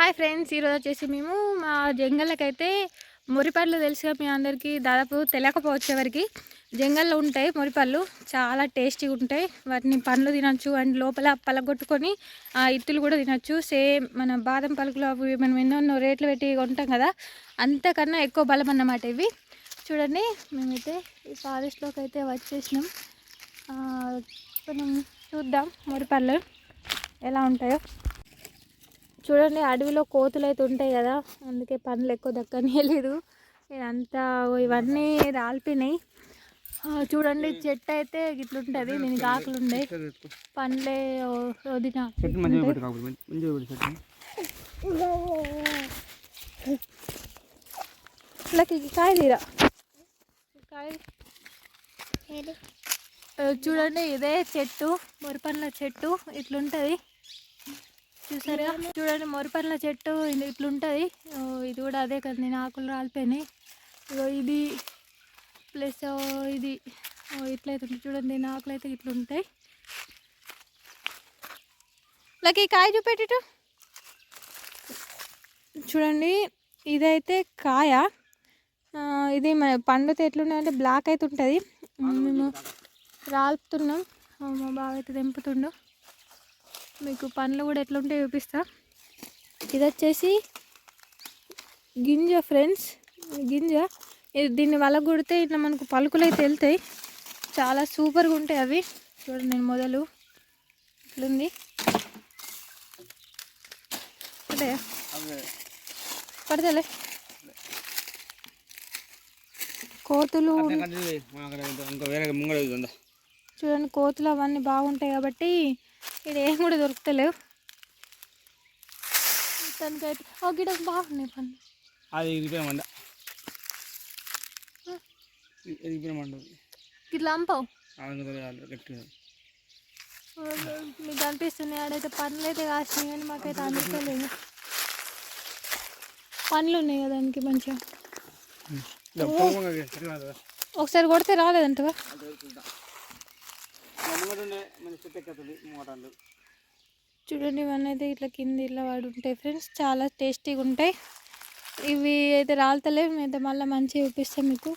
Hi friends ఈరోజు వచ్చేసి మేము మా జంగళ్ళకైతే మురిపళ్ళు తెలుసుగా మీ అందరికీ. దాదాపు తెలియకపోవచ్చు ఎవరికి. జంగల్లో ఉంటాయి మురిపళ్ళు చాలా టేస్టీగా ఉంటాయి. వాటిని పండ్లు తినచ్చు అండ్ లోపల పలగొట్టుకొని ఆ ఇత్తులు కూడా తినచ్చు. సేమ్ మన బాదం పలుకులు అవి మనం ఎన్నో రేట్లు పెట్టి కొంటాం కదా అంతకన్నా ఎక్కువ బలం అన్నమాట ఇవి. చూడండి మేమైతే ఈ ఫారెస్ట్లోకి అయితే వచ్చేసినాం. మనం చూద్దాం మురిపళ్ళు ఎలా ఉంటాయో. చూడండి అడవిలో కోతులు అయితే ఉంటాయి కదా అందుకే పండ్లు ఎక్కువ దక్కనియలేదు. ఇదంతా ఇవన్నీ రాలిపోయినాయి. చూడండి చెట్టు అయితే ఇట్లుంటుంది దీనికి ఆకులు ఉన్నాయి పండ్లే వదిన. ఇట్లకి కాయ తీరా? కాయ చూడండి ఇదే చెట్టు మొరిపండ్ల చెట్టు ఇట్లుంటుంది. చూసారా? చూడండి మొరిపండ్ల చెట్టు ఇది ఇట్లుంటుంది. ఓ, ఇది కూడా అదే కదా నేను ఆకులు రాలిపోయినాయి. ఇగో ఇది ప్లస్ ఓ, ఇది. ఇట్లయితే ఉంటుంది. చూడండి దీని ఆకులు అయితే ఇట్లుంటాయి. లకి ఈ కాయ చూపెట్టు చూడండి ఇదైతే కాయ. ఇది పండుతే ఎట్లుందంటే బ్లాక్ అయితే ఉంటుంది. మేము రాలుపుతున్నాం. మా బావ అయితే తెంపుతుండు. మీకు పండ్లు కూడా ఎట్లుంటే చూపిస్తా. ఇది వచ్చేసి గింజ ఫ్రెండ్స్. గింజ. ఇది దీన్ని వల కొడితే ఇట్లా మనకు పలుకులు అయితే వెళ్తాయి. చాలా సూపర్గా ఉంటాయి అవి. చూడండి నేను మొదలు. ఇట్లుంది అంటే పడతలే. కోతులు. ఇంకా వేరే ముంగడ ఉందా చూడండి కోతులు అవన్నీ బాగుంటాయి కాబట్టి ఇది ఏం కూడా దొరుకుతలేవు. తనకైతే ఓ గిడ బాగున్నాయి పన్ను అది ఇట్లా అంపావు మీకు అనిపిస్తుంది ఆడైతే పండ్లు అయితే కాసినాయి కానీ మాకైతే అనిపించలేదు పండ్లు ఉన్నాయి కదా దానికి మంచిగా? ఒకసారి కొడితే రాలేదంటవా మన చెట్టు ఎక్కతుంది మోటార్లు చూడండి ఇవన్నీ అయితే ఇట్లా కింద ఇట్లా వాడు ఉంటాయి ఫ్రెండ్స్. చాలా టేస్టీగా ఉంటాయి ఇవి అయితే రాలుతలేవు. అయితే మళ్ళీ మంచిగా చూపిస్తాం మీకు.